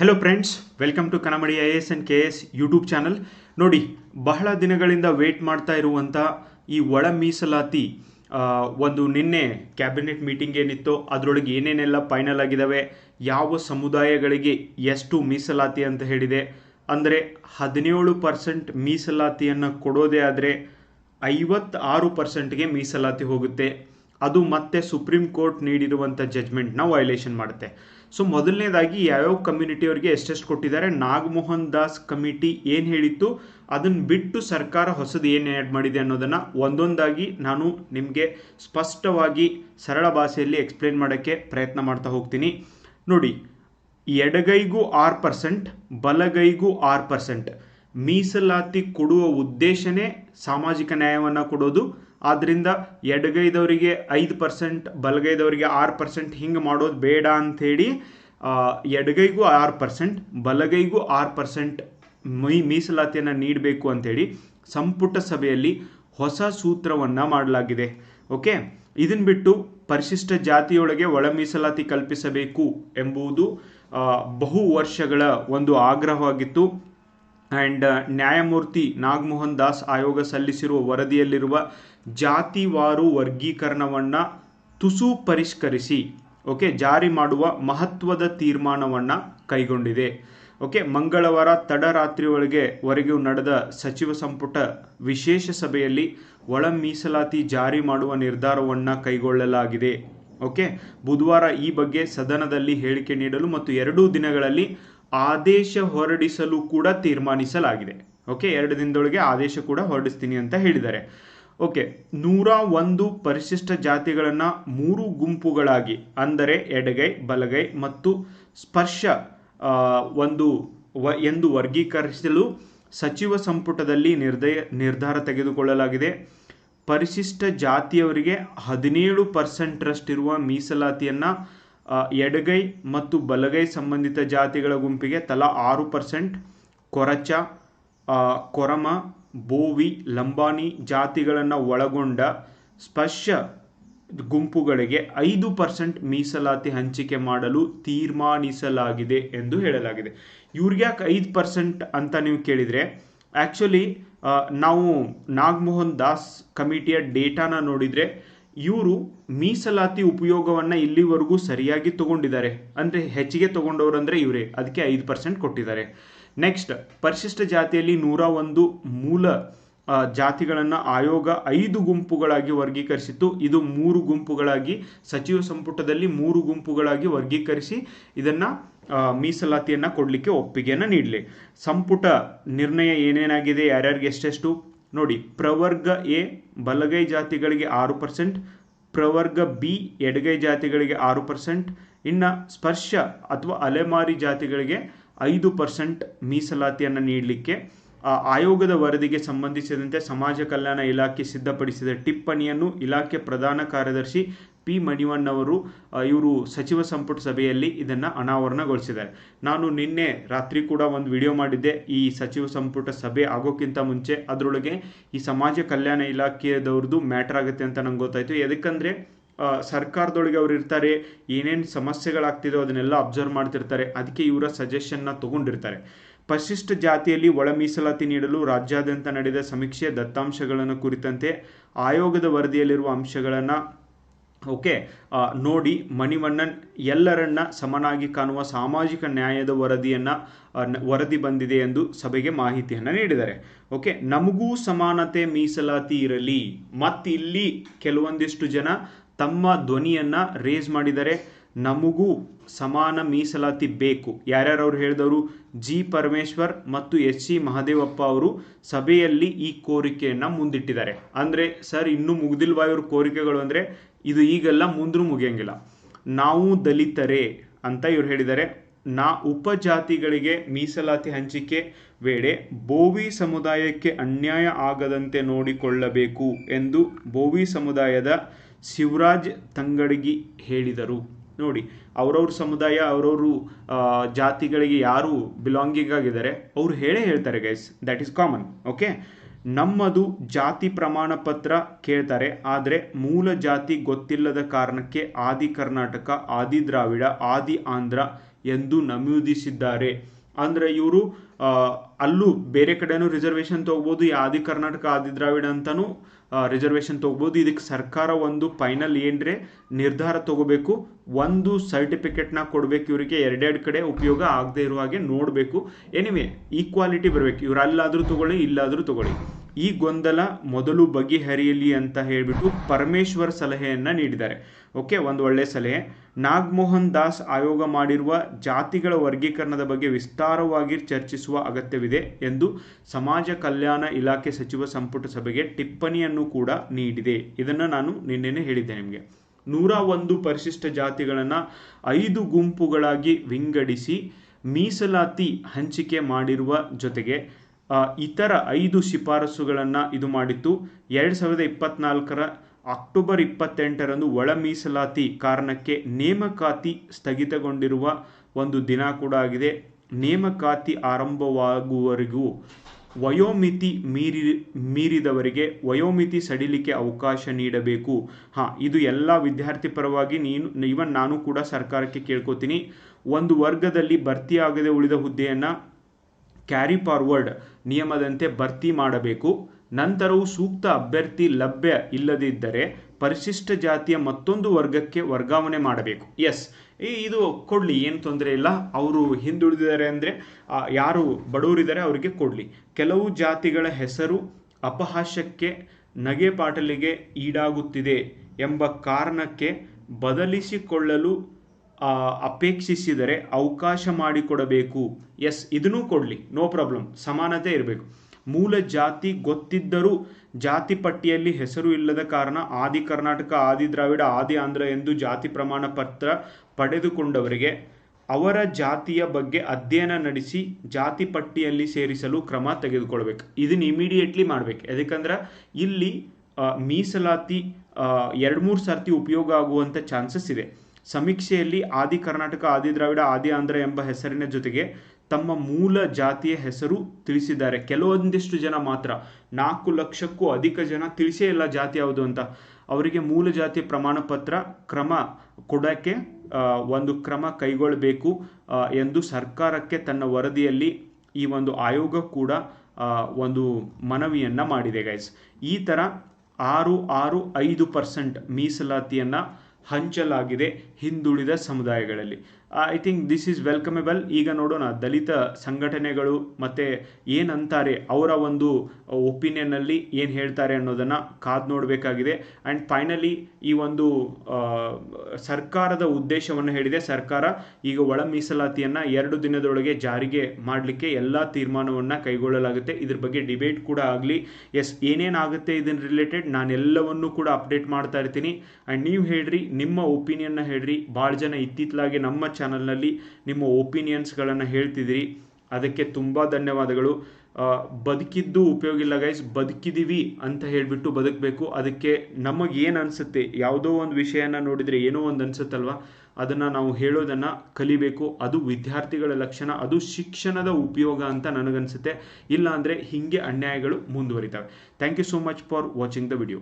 Hello friends welcome to Kannamadi I S N K S YouTube channel ನೋಡಿ, ಬಹಳ ದಿನಗಳಿಂದ wait ಮಾಡ್ತಾ ಇರುವಂಥ ಈ ಒಳ ಮೀಸಲಾತಿ ಒಂದು ನಿನ್ನೆ ಕ್ಯಾಬಿನೆಟ್ ಮೀಟಿಂಗ್ ಏನಿತ್ತು, ಅದರೊಳಗೆ ಏನೇನೆಲ್ಲ ಫೈನಲ್ ಆಗಿದ್ದಾವೆ ಯಾವ ಸಮುದಾಯಗಳಿಗೆ ಎಷ್ಟು ಮೀಸಲಾತಿ ಅಂತ ಹೇಳಿದೆ. ಅಂದರೆ ಹದಿನೇಳು ಪರ್ಸೆಂಟ್ ಮೀಸಲಾತಿಯನ್ನು ಕೊಡೋದೇ ಆದರೆ ಐವತ್ತಾರು ಪರ್ಸೆಂಟ್ಗೆ ಮೀಸಲಾತಿ ಹೋಗುತ್ತೆ. ಅದು ಮತ್ತೆ ಸುಪ್ರೀಂ ಕೋರ್ಟ್ ನೀಡಿರುವಂಥ ಜಜ್ಮೆಂಟ್ನ ವೈಲೇಷನ್ ಮಾಡುತ್ತೆ. ಸೊ ಮೊದಲನೇದಾಗಿ ಯಾವ್ಯಾವ ಕಮ್ಯುನಿಟಿಯವರಿಗೆ ಎಷ್ಟೆಷ್ಟು ಕೊಟ್ಟಿದ್ದಾರೆ? ನಾಗಮೋಹನ್ ದಾಸ್ ಕಮಿಟಿ ಏನು ಹೇಳಿತ್ತು? ಅದನ್ನು ಬಿಟ್ಟು ಸರ್ಕಾರ ಹೊಸದು ಏನು ಆ್ಯಡ್ ಮಾಡಿದೆ ಅನ್ನೋದನ್ನು ಒಂದೊಂದಾಗಿ ನಾನು ನಿಮಗೆ ಸ್ಪಷ್ಟವಾಗಿ ಸರಳ ಭಾಷೆಯಲ್ಲಿ ಎಕ್ಸ್ಪ್ಲೇನ್ ಮಾಡೋಕ್ಕೆ ಪ್ರಯತ್ನ ಮಾಡ್ತಾ ಹೋಗ್ತೀನಿ. ನೋಡಿ, ಎಡಗೈಗೂ ಆರು ಪರ್ಸೆಂಟ್ ಬಲಗೈಗೂ ಆರು ಪರ್ಸೆಂಟ್ ಮೀಸಲಾತಿ ಕೊಡುವ ಉದ್ದೇಶನೇ ಸಾಮಾಜಿಕ ನ್ಯಾಯವನ್ನು ಕೊಡೋದು. ಆದ್ದರಿಂದ ಎಡಗೈದವರಿಗೆ ಐದು ಪರ್ಸೆಂಟ್, ಬಲಗೈದವರಿಗೆ ಆರು ಪರ್ಸೆಂಟ್ ಹಿಂಗೆ ಮಾಡೋದು ಬೇಡ ಅಂಥೇಳಿ ಎಡಗೈಗೂ ಆರು ಪರ್ಸೆಂಟ್, ಬಲಗೈಗೂ ಆರು ಪರ್ಸೆಂಟ್ ಮೈ, ಮೀಸಲಾತಿಯನ್ನು ನೀಡಬೇಕು ಅಂಥೇಳಿ ಸಂಪುಟ ಸಭೆಯಲ್ಲಿ ಹೊಸ ಸೂತ್ರವನ್ನು ಮಾಡಲಾಗಿದೆ. ಓಕೆ? ಇದನ್ನು ಬಿಟ್ಟು ಪರಿಶಿಷ್ಟ ಜಾತಿಯೊಳಗೆ ಒಳ ಮೀಸಲಾತಿ ಕಲ್ಪಿಸಬೇಕು ಎಂಬುದು ಬಹು ವರ್ಷಗಳ ಒಂದು ಆಗ್ರಹವಾಗಿತ್ತು. ಆ್ಯಂಡ್ ನ್ಯಾಯಮೂರ್ತಿ ನಾಗಮೋಹನ್ ದಾಸ್ ಆಯೋಗ ಸಲ್ಲಿಸಿರುವ ವರದಿಯಲ್ಲಿರುವ ಜಾತಿವಾರು ವರ್ಗೀಕರಣವನ್ನು ತುಸು ಪರಿಷ್ಕರಿಸಿ ಓಕೆ ಜಾರಿ ಮಾಡುವ ಮಹತ್ವದ ತೀರ್ಮಾನವನ್ನು ಕೈಗೊಂಡಿದೆ. ಓಕೆ ಮಂಗಳವಾರ ತಡರಾತ್ರಿಯೊಳಗೆ ವರೆಗೂ ನಡೆದ ಸಚಿವ ಸಂಪುಟ ವಿಶೇಷ ಸಭೆಯಲ್ಲಿ ಒಳ ಮೀಸಲಾತಿ ಜಾರಿ ಮಾಡುವ ನಿರ್ಧಾರವನ್ನು ಕೈಗೊಳ್ಳಲಾಗಿದೆ. ಓಕೆ ಬುಧವಾರ ಈ ಬಗ್ಗೆ ಸದನದಲ್ಲಿ ಹೇಳಿಕೆ ನೀಡಲು ಮತ್ತು ಎರಡೂ ದಿನಗಳಲ್ಲಿ ಆದೇಶ ಹೊರಡಿಸಲು ಕೂಡ ತೀರ್ಮಾನಿಸಲಾಗಿದೆ. ಓಕೆ ಎರಡು ದಿನದೊಳಗೆ ಆದೇಶ ಕೂಡ ಹೊರಡಿಸ್ತೀನಿ ಅಂತ ಹೇಳಿದ್ದಾರೆ. ಓಕೆ ನೂರ ಒಂದು ಪರಿಶಿಷ್ಟ ಜಾತಿಗಳನ್ನು ಮೂರು ಗುಂಪುಗಳಾಗಿ, ಅಂದರೆ ಎಡಗೈ, ಬಲಗೈ ಮತ್ತು ಸ್ಪರ್ಶ ಒಂದು ವ, ಎಂದು ವರ್ಗೀಕರಿಸಲು ಸಚಿವ ಸಂಪುಟದಲ್ಲಿ ನಿರ್ದಯ, ನಿರ್ಧಾರ ತೆಗೆದುಕೊಳ್ಳಲಾಗಿದೆ. ಪರಿಶಿಷ್ಟ ಜಾತಿಯವರಿಗೆ ಹದಿನೇಳು ಪರ್ಸೆಂಟ್ರಷ್ಟಿರುವ ಮೀಸಲಾತಿಯನ್ನು ಎಡಗೈ ಮತ್ತು ಬಲಗೈ ಸಂಬಂಧಿತ ಜಾತಿಗಳ ಗುಂಪಿಗೆ ತಲಾ ಆರು ಪರ್ಸೆಂಟ್, ಕೊರಚ ಕೊರಮ, ಬೋವಿ, ಲಂಬಾಣಿ ಜಾತಿಗಳನ್ನು ಒಳಗೊಂಡ ಸ್ಪರ್ಶ ಗುಂಪುಗಳಿಗೆ ಐದು ಪರ್ಸೆಂಟ್ ಮೀಸಲಾತಿ ಹಂಚಿಕೆ ಮಾಡಲು ತೀರ್ಮಾನಿಸಲಾಗಿದೆ ಎಂದು ಹೇಳಲಾಗಿದೆ. ಇವ್ರಿಗೆ ಯಾಕೆ ಐದು ಪರ್ಸೆಂಟ್ ಅಂತ ನೀವು ಕೇಳಿದರೆ ಆ್ಯಕ್ಚುಲಿ ನಾವು ನಾಗಮೋಹನ್ ದಾಸ್ ಕಮಿಟಿಯ ಡೇಟಾನ ನೋಡಿದರೆ ಇವರು ಮೀಸಲಾತಿ ಉಪಯೋಗವನ್ನು ಇಲ್ಲಿವರೆಗೂ ಸರಿಯಾಗಿ ತಗೊಂಡಿದ್ದಾರೆ. ಅಂದರೆ ಹೆಚ್ಚಿಗೆ ತಗೊಂಡವರು ಅಂದರೆ ಇವರೇ. ಅದಕ್ಕೆ ಐದು ಪರ್ಸೆಂಟ್ ಕೊಟ್ಟಿದ್ದಾರೆ. ನೆಕ್ಸ್ಟ್ ಪರಿಶಿಷ್ಟ ಜಾತಿಯಲ್ಲಿ ನೂರ ಒಂದು ಮೂಲ ಜಾತಿಗಳನ್ನು ಆಯೋಗ ಐದು ಗುಂಪುಗಳಾಗಿ ವರ್ಗೀಕರಿಸಿತ್ತು. ಇದು ಮೂರು ಗುಂಪುಗಳಾಗಿ, ಸಚಿವ ಸಂಪುಟದಲ್ಲಿ ಮೂರು ಗುಂಪುಗಳಾಗಿ ವರ್ಗೀಕರಿಸಿ ಇದನ್ನು ಮೀಸಲಾತಿಯನ್ನು ಕೊಡಲಿಕ್ಕೆ ಒಪ್ಪಿಗೆಯನ್ನು ನೀಡಲಿ. ಸಂಪುಟ ನಿರ್ಣಯ ಏನೇನಾಗಿದೆ, ಯಾರ್ಯಾರಿಗೆ ಎಷ್ಟೆಷ್ಟು ನೋಡಿ, ಪ್ರವರ್ಗ ಎ ಬಲಗೈ ಜಾತಿಗಳಿಗೆ ಆರು ಪರ್ಸೆಂಟ್ ಪ್ರವರ್ಗ ಬಿ ಎಡಗೈ ಜಾತಿಗಳಿಗೆ ಆರು ಪರ್ಸೆಂಟ್ ಇನ್ನು ಸ್ಪರ್ಶ ಅಥವಾ ಅಲೆಮಾರಿ ಜಾತಿಗಳಿಗೆ ಐದು ಪರ್ಸೆಂಟ್ ಮೀಸಲಾತಿಯನ್ನು ನೀಡಲಿಕ್ಕೆ ಆಯೋಗದ ವರದಿಗೆ ಸಂಬಂಧಿಸಿದಂತೆ ಸಮಾಜ ಕಲ್ಯಾಣ ಇಲಾಖೆ ಸಿದ್ಧಪಡಿಸಿದ ಟಿಪ್ಪಣಿಯನ್ನು ಇಲಾಖೆ ಪ್ರಧಾನ ಕಾರ್ಯದರ್ಶಿ ಪಿ ಮಣಿವಣ್ಣವರು ಇವರು ಸಚಿವ ಸಂಪುಟ ಸಭೆಯಲ್ಲಿ ಇದನ್ನು ಅನಾವರಣಗೊಳಿಸಿದ್ದಾರೆ. ನಾನು ನಿನ್ನೆ ರಾತ್ರಿ ಕೂಡ ಒಂದು ವಿಡಿಯೋ ಮಾಡಿದ್ದೆ. ಈ ಸಚಿವ ಸಂಪುಟ ಸಭೆ ಆಗೋಕ್ಕಿಂತ ಮುಂಚೆ ಅದರೊಳಗೆ ಈ ಸಮಾಜ ಕಲ್ಯಾಣ ಇಲಾಖೆಯದವ್ರದ್ದು ಮ್ಯಾಟರ್ ಆಗುತ್ತೆ ಅಂತ ನಂಗೆ ಗೊತ್ತಾಯಿತು. ಯಾಕಂದ್ರೆ ಸರ್ಕಾರದೊಳಗೆ ಅವ್ರು ಇರ್ತಾರೆ, ಏನೇನು ಸಮಸ್ಯೆಗಳಾಗ್ತಿದೋ ಅದನ್ನೆಲ್ಲ ಅಬ್ಸರ್ವ್ ಮಾಡ್ತಿರ್ತಾರೆ. ಅದಕ್ಕೆ ಇವರ ಸಜೆಷನ್ನ ತಗೊಂಡಿರ್ತಾರೆ. ಪರಿಶಿಷ್ಟ ಜಾತಿಯಲ್ಲಿ ಒಳ ಮೀಸಲಾತಿ ನೀಡಲು ರಾಜ್ಯಾದ್ಯಂತ ನಡೆದ ಸಮೀಕ್ಷೆಯ ದತ್ತಾಂಶಗಳನ್ನು ಕುರಿತಂತೆ ಆಯೋಗದ ವರದಿಯಲ್ಲಿರುವ ಅಂಶಗಳನ್ನು ಓಕೆ ನೋಡಿ, ಮಣಿವಣ್ಣನ್ ಎಲ್ಲರನ್ನ ಸಮನಾಗಿ ಕಾಣುವ ಸಾಮಾಜಿಕ ನ್ಯಾಯದ ವರದಿಯನ್ನು ವರದಿ ಬಂದಿದೆ ಎಂದು ಸಭೆಗೆ ಮಾಹಿತಿಯನ್ನು ನೀಡಿದ್ದಾರೆ. ಓಕೆ, ನಮಗೂ ಸಮಾನತೆ ಮೀಸಲಾತಿ ಇರಲಿ. ಮತ್ತಿಲ್ಲಿ ಕೆಲವೊಂದಿಷ್ಟು ಜನ ತಮ್ಮ ಧ್ವನಿಯನ್ನು ರೇಸ್ ಮಾಡಿದ್ದಾರೆ. ನಮಗೂ ಸಮಾನ ಮೀಸಲಾತಿ ಬೇಕು. ಯಾರ್ಯಾರು ಅವ್ರು ಹೇಳಿದವರು? ಜಿ ಪರಮೇಶ್ವರ್ ಮತ್ತು ಎಚ್ ಸಿ ಮಹದೇವಪ್ಪ ಅವರು ಸಭೆಯಲ್ಲಿ ಈ ಕೋರಿಕೆಯನ್ನು ಮುಂದಿಟ್ಟಿದ್ದಾರೆ. ಅಂದರೆ, ಸರ್, ಇನ್ನೂ ಮುಗ್ದಿಲ್ವಾ ಇವ್ರ ಕೋರಿಕೆಗಳು ಅಂದರೆ? ಇದು ಈಗೆಲ್ಲ ಮುಂದ್ರೂ ಮುಗಿಯಂಗಿಲ್ಲ. ನಾವು ದಲಿತರೇ ಅಂತ ಇವ್ರು ಹೇಳಿದ್ದಾರೆ. ನಾ ಉಪಜಾತಿಗಳಿಗೆ ಮೀಸಲಾತಿ ಹಂಚಿಕೆ ವೇಳೆ ಬೋವಿ ಸಮುದಾಯಕ್ಕೆ ಅನ್ಯಾಯ ಆಗದಂತೆ ನೋಡಿಕೊಳ್ಳಬೇಕು ಎಂದು ಬೋವಿ ಸಮುದಾಯದ ಶಿವರಾಜ್ ತಂಗಡಗಿ ಹೇಳಿದರು. ನೋಡಿ, ಅವ್ರವ್ರ ಸಮುದಾಯ, ಅವರವರು ಜಾತಿಗಳಿಗೆ ಯಾರು ಬಿಲಾಂಗಿಂಗ್ ಆಗಿದ್ದಾರೆ, ಅವ್ರು ಹೇಳೇ ಹೇಳ್ತಾರೆ guys that is common okay ನಮ್ಮದು ಜಾತಿ ಪ್ರಮಾಣ ಪತ್ರ ಕೇಳ್ತಾರೆ, ಆದರೆ ಮೂಲ ಜಾತಿ ಗೊತ್ತಿಲ್ಲದ ಕಾರಣಕ್ಕೆ ಆದಿ ಕರ್ನಾಟಕ, ಆದಿ ದ್ರಾವಿಡ, ಆದಿ ಆಂಧ್ರ ಎಂದು ನಮೂದಿಸಿದ್ದಾರೆ. ಅಂದರೆ ಇವರು ಅಲ್ಲೂ ಬೇರೆ ಕಡೆನೂ ರಿಸರ್ವೇಷನ್ ತಗೋಬೋದು, ಈ ಆದಿ ಕರ್ನಾಟಕ, ಆದಿ ದ್ರಾವಿಡ ಅಂತಲೂ ರಿಸರ್ವೇಷನ್ ತಗೋಬೋದು. ಇದಕ್ಕೆ ಸರ್ಕಾರ ಒಂದು ಫೈನಲ್ ಏನ್ರೆ ನಿರ್ಧಾರ ತಗೋಬೇಕು. ಒಂದು ಸರ್ಟಿಫಿಕೇಟ್ನ ಕೊಡಬೇಕು ಇವರಿಗೆ. ಎರಡೆರಡು ಕಡೆ ಉಪಯೋಗ ಆಗದೆ ಇರುವ ಹಾಗೆ ನೋಡಬೇಕು. ಎನಿವೆ ಈಕ್ವಾಲಿಟಿ ಬರಬೇಕು. ಇವ್ರು ಅಲ್ಲಾದರೂ ತಗೊಳ್ಳಿ, ಇಲ್ಲಾದರೂ ತಗೊಳ್ಳಿ. ಈ ಗೊಂದಲ ಮೊದಲು ಬಗೆಹರಿಯಲಿ ಅಂತ ಹೇಳಿಬಿಟ್ಟು ಪರಮೇಶ್ವರ್ ಸಲಹೆಯನ್ನು ನೀಡಿದ್ದಾರೆ. ಓಕೆ, ಒಂದು ಒಳ್ಳೆ ಸಲಹೆ. ನಾಗಮೋಹನ್ ದಾಸ್ ಆಯೋಗ ಮಾಡಿರುವ ಜಾತಿಗಳ ವರ್ಗೀಕರಣದ ಬಗ್ಗೆ ವಿಸ್ತಾರವಾಗಿ ಚರ್ಚಿಸುವ ಅಗತ್ಯವಿದೆ ಎಂದು ಸಮಾಜ ಕಲ್ಯಾಣ ಇಲಾಖೆ ಸಚಿವ ಸಂಪುಟ ಸಭೆಗೆ ಟಿಪ್ಪಣಿಯನ್ನು ಕೂಡ ನೀಡಿದೆ. ಇದನ್ನು ನಾನು ನಿನ್ನೆನೆ ಹೇಳಿದ್ದೆ ನಿಮಗೆ. ನೂರ ಒಂದು ಪರಿಶಿಷ್ಟ ಜಾತಿಗಳನ್ನು ಐದು ಗುಂಪುಗಳಾಗಿ ವಿಂಗಡಿಸಿ ಮೀಸಲಾತಿ ಹಂಚಿಕೆ ಮಾಡಿರುವ ಜೊತೆಗೆ ಇತರ ಐದು ಶಿಫಾರಸುಗಳನ್ನು ಇದು ಮಾಡಿತ್ತು. ಎರಡು ಸಾವಿರದ ಇಪ್ಪತ್ನಾಲ್ಕರ ಅಕ್ಟೋಬರ್ ಇಪ್ಪತ್ತೆಂಟರಂದು ಒಳ ಮೀಸಲಾತಿ ಕಾರಣಕ್ಕೆ ನೇಮಕಾತಿ ಸ್ಥಗಿತಗೊಂಡಿರುವ ಒಂದು ದಿನ ಕೂಡ ಆಗಿದೆ. ನೇಮಕಾತಿ ಆರಂಭವಾಗುವವರೆಗೂ ವಯೋಮಿತಿ ಮೀರಿ, ಮೀರಿದವರಿಗೆ ವಯೋಮಿತಿ ಸಡಿಲಿಕೆ ಅವಕಾಶ ನೀಡಬೇಕು. ಹಾಂ, ಇದು ಎಲ್ಲ ವಿದ್ಯಾರ್ಥಿ ಪರವಾಗಿ ನೀನು ಇವನ್ ನಾನು ಕೂಡ ಸರ್ಕಾರಕ್ಕೆ ಕೇಳ್ಕೊತೀನಿ. ಒಂದು ವರ್ಗದಲ್ಲಿ ಭರ್ತಿಯಾಗದೆ ಉಳಿದ ಹುದ್ದೆಯನ್ನು ಕ್ಯಾರಿ ಫಾರ್ವರ್ಡ್ ನಿಯಮದಂತೆ ಭರ್ತಿ ಮಾಡಬೇಕು. ನಂತರವೂ ಸೂಕ್ತ ಅಭ್ಯರ್ಥಿ ಲಭ್ಯ ಇಲ್ಲದಿದ್ದರೆ ಪರಿಶಿಷ್ಟ ಜಾತಿಯ ಮತ್ತೊಂದು ವರ್ಗಕ್ಕೆ ವರ್ಗಾವಣೆ ಮಾಡಬೇಕು. ಎಸ್ ಇದು ಕೊಡಲಿ, ಏನು ತೊಂದರೆ ಇಲ್ಲ. ಅವರು ಹಿಂದುಳಿದಿದ್ದಾರೆ ಅಂದರೆ ಯಾರು ಬಡವರಿದ್ದಾರೆ ಅವರಿಗೆ ಕೊಡಲಿ. ಕೆಲವು ಜಾತಿಗಳ ಹೆಸರು ಅಪಹಾಸ್ಯಕ್ಕೆ ನಗೆ ಪಾಟಲಿಗೆ ಈಡಾಗುತ್ತಿದೆ ಎಂಬ ಕಾರಣಕ್ಕೆ ಬದಲಿಸಿಕೊಳ್ಳಲು ಅಪೇಕ್ಷಿಸಿದರೆ ಅವಕಾಶ ಮಾಡಿಕೊಡಬೇಕು. ಎಸ್ ಇದನ್ನೂ ಕೊಡಲಿ. ನೋ ಪ್ರಾಬ್ಲಮ್ ಸಮಾನತೆ ಇರಬೇಕು. ಮೂಲ ಜಾತಿ ಗೊತ್ತಿದ್ದರೂ ಜಾತಿ ಪಟ್ಟಿಯಲ್ಲಿ ಹೆಸರು ಇಲ್ಲದ ಕಾರಣ ಆದಿ ಕರ್ನಾಟಕ, ಆದಿ ದ್ರಾವಿಡ, ಆದಿ ಆಂಧ್ರ ಎಂದು ಜಾತಿ ಪ್ರಮಾಣ ಪತ್ರ ಪಡೆದುಕೊಂಡವರಿಗೆ ಅವರ ಜಾತಿಯ ಬಗ್ಗೆ ಅಧ್ಯಯನ ನಡೆಸಿ ಜಾತಿ ಪಟ್ಟಿಯಲ್ಲಿ ಸೇರಿಸಲು ಕ್ರಮ ತೆಗೆದುಕೊಳ್ಬೇಕು. ಇದನ್ನ ಇಮಿಡಿಯೇಟ್ಲಿ ಮಾಡ್ಬೇಕು. ಯಾಕಂದ್ರೆ ಇಲ್ಲಿ ಮೀಸಲಾತಿ ಎರಡು ಮೂರು ಸರ್ತಿ ಉಪಯೋಗ ಆಗುವಂಥ ಚಾನ್ಸಸ್ ಇದೆ. ಸಮೀಕ್ಷೆಯಲ್ಲಿ ಆದಿ ಕರ್ನಾಟಕ, ಆದಿ ದ್ರಾವಿಡ, ಆದಿ ಆಂಧ್ರ ಎಂಬ ಹೆಸರಿನ ಜೊತೆಗೆ ತಮ್ಮ ಮೂಲ ಜಾತಿಯ ಹೆಸರು ತಿಳಿಸಿದ್ದಾರೆ. ಕೆಲವೊಂದಿಷ್ಟು ಜನ ಮಾತ್ರ. ನಾಲ್ಕು ಲಕ್ಷಕ್ಕೂ ಅಧಿಕ ಜನ ತಿಳಿಸೇ ಇಲ್ಲ ಜಾತಿ ಯಾವುದು ಅಂತ. ಅವರಿಗೆ ಮೂಲ ಜಾತಿ ಪ್ರಮಾಣ ಪತ್ರ ಕ್ರಮ ಕೊಡೋಕ್ಕೆ ಒಂದು ಕ್ರಮ ಕೈಗೊಳ್ಳಬೇಕು ಎಂದು ಸರ್ಕಾರಕ್ಕೆ ತನ್ನ ವರದಿಯಲ್ಲಿ ಈ ಒಂದು ಆಯೋಗ ಕೂಡ ಒಂದು ಮನವಿಯನ್ನು ಮಾಡಿದೆ ಗೈಸ್ ಈ ಥರ ಆರು ಆರು ಐದು ಪರ್ಸೆಂಟ್ ಮೀಸಲಾತಿಯನ್ನು ಹಂಚಲಾಗಿದೆ ಹಿಂದುಳಿದ ಸಮುದಾಯಗಳಲ್ಲಿ. I think this is welcomable ಈಗ ನೋಡೋಣ, ದಲಿತ ಸಂಘಟನೆಗಳು ಮತ್ತು ಏನಂತಾರೆ, ಅವರ ಒಂದು ಒಪಿನಿಯನ್ನಲ್ಲಿ ಏನು ಹೇಳ್ತಾರೆ ಅನ್ನೋದನ್ನು ಕಾದು ನೋಡಬೇಕಾಗಿದೆ. ಆ್ಯಂಡ್ ಫೈನಲಿ ಈ ಒಂದು ಸರ್ಕಾರದ ಉದ್ದೇಶವನ್ನು ಹೇಳಿದೆ. ಸರ್ಕಾರ ಈಗ ಒಳ ಮೀಸಲಾತಿಯನ್ನು ಎರಡು ದಿನದೊಳಗೆ ಜಾರಿಗೆ ಮಾಡಲಿಕ್ಕೆ ಎಲ್ಲ ತೀರ್ಮಾನವನ್ನು ಕೈಗೊಳ್ಳಲಾಗುತ್ತೆ. ಇದ್ರ ಬಗ್ಗೆ ಡಿಬೇಟ್ ಕೂಡ ಆಗಲಿ. ಎಸ್ ಏನೇನಾಗುತ್ತೆ ಇದನ್ನ ರಿಲೇಟೆಡ್ ನಾನೆಲ್ಲವನ್ನು ಕೂಡ ಅಪ್ಡೇಟ್ ಮಾಡ್ತಾ ಇರ್ತೀನಿ. ಆ್ಯಂಡ್ ನೀವು ಹೇಳ್ರಿ, ನಿಮ್ಮ ಒಪಿನಿಯನ್ನ ಹೇಳ್ರಿ. ಭಾಳ ಜನ ಇತ್ತಿತ್ತಲಾಗಿ ನಮ್ಮ ಚಾನಲ್ನಲ್ಲಿ ನಿಮ್ಮ ಒಪಿನಿಯನ್ಸ್ಗಳನ್ನು ಹೇಳ್ತಿದ್ದೀರಿ. ಅದಕ್ಕೆ ತುಂಬ ಧನ್ಯವಾದಗಳು. ಬದುಕಿದ್ದು ಉಪಯೋಗ ಇಲ್ಲ ಗೈಸ್ ಬದುಕಿದ್ದೀವಿ ಅಂತ ಹೇಳಿಬಿಟ್ಟು ಬದುಕಬೇಕು. ಅದಕ್ಕೆ ನಮಗೇನು ಅನಿಸುತ್ತೆ? ಯಾವುದೋ ಒಂದು ವಿಷಯನ ನೋಡಿದರೆ ಏನೋ ಒಂದು ಅನಿಸುತ್ತಲ್ವ? ಅದನ್ನು ನಾವು ಹೇಳೋದನ್ನು ಕಲಿಬೇಕು. ಅದು ವಿದ್ಯಾರ್ಥಿಗಳ ಲಕ್ಷಣ, ಅದು ಶಿಕ್ಷಣದ ಉಪಯೋಗ ಅಂತ ನನಗನ್ಸುತ್ತೆ. ಇಲ್ಲ ಅಂದರೆ ಹೀಗೆ ಅನ್ಯಾಯಗಳು ಮುಂದುವರಿತವೆ. Thank you so much for watching the video